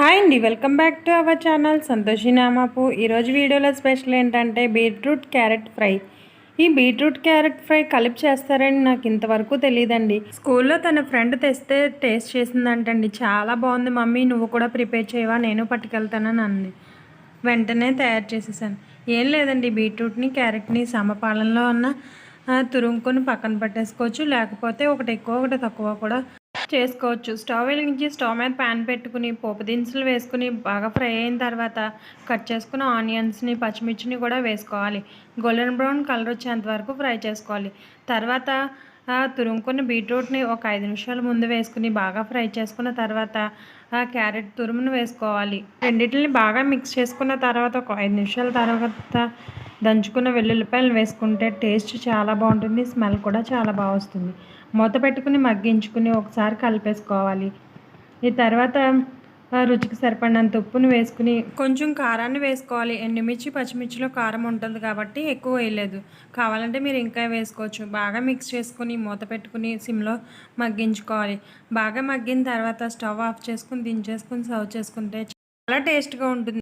Hi అండి welcome back to our channel Santoshi Namapu. ఈరోజు వీడియోలో స్పెషల్ ఏంటంటే బీట్రూట్ క్యారెట్ ఫ్రై. ఈ బీట్రూట్ క్యారెట్ ఫ్రై కలిపి చేస్తారని నాకు ఇంతవరకు తెలియదండి స్కూల్లో తన ఫ్రెండ్ తెస్తే టేస్ట్ చేసిందంటండి. చాలా బాగుంది మమ్మీ నువ్వు కూడా ప్రిపేర్ చేయవా నేను పట్టుకెళ్తానని అంది వెంటనే తయారు చేసేసాను. ఏం లేదండి బీట్రూట్ని క్యారెట్ని సమపాలనలో ఉన్న తురుముకొని పక్కన పట్టేసుకోవచ్చు. లేకపోతే ఒకటి ఎక్కువ ఒకటి తక్కువ కూడా చేసుకోవచ్చు. స్టవ్ వెలిగించి స్టవ్ మీద ప్యాన్ పెట్టుకుని పోపు దినుసులు వేసుకుని బాగా ఫ్రై అయిన తర్వాత కట్ చేసుకున్న ఆనియన్స్ని పచ్చిమిర్చిని కూడా వేసుకోవాలి. గోల్డెన్ బ్రౌన్ కలర్ వచ్చేంత వరకు ఫ్రై చేసుకోవాలి. తర్వాత తురుముకున్న బీట్రూట్ని ఒక ఐదు నిమిషాల ముందు వేసుకుని బాగా ఫ్రై చేసుకున్న తర్వాత క్యారెట్ తురుమును వేసుకోవాలి. రెండింటిని బాగా మిక్స్ చేసుకున్న తర్వాత ఒక ఐదు నిమిషాల తర్వాత దంచుకున్న వెల్లుల్లిపాయలు వేసుకుంటే టేస్ట్ చాలా బాగుంటుంది స్మెల్ కూడా చాలా బాగా వస్తుంది. మూత పెట్టుకుని మగ్గించుకుని ఒకసారి కలిపేసుకోవాలి. ఈ తర్వాత రుచికి సరిపడినంత ఉప్పును వేసుకుని కొంచెం కారాన్ని వేసుకోవాలి. ఎండుమిర్చి పచ్చిమిర్చిలో కారం ఉంటుంది కాబట్టి ఎక్కువ వేయలేదు. కావాలంటే మీరు ఇంకా వేసుకోవచ్చు. బాగా మిక్స్ చేసుకుని మూత పెట్టుకుని సిమ్లో మగ్గించుకోవాలి. బాగా మగ్గిన తర్వాత స్టవ్ ఆఫ్ చేసుకుని దించేసుకుని సర్వ్ చేసుకుంటే చాలా టేస్ట్గా ఉంటుంది.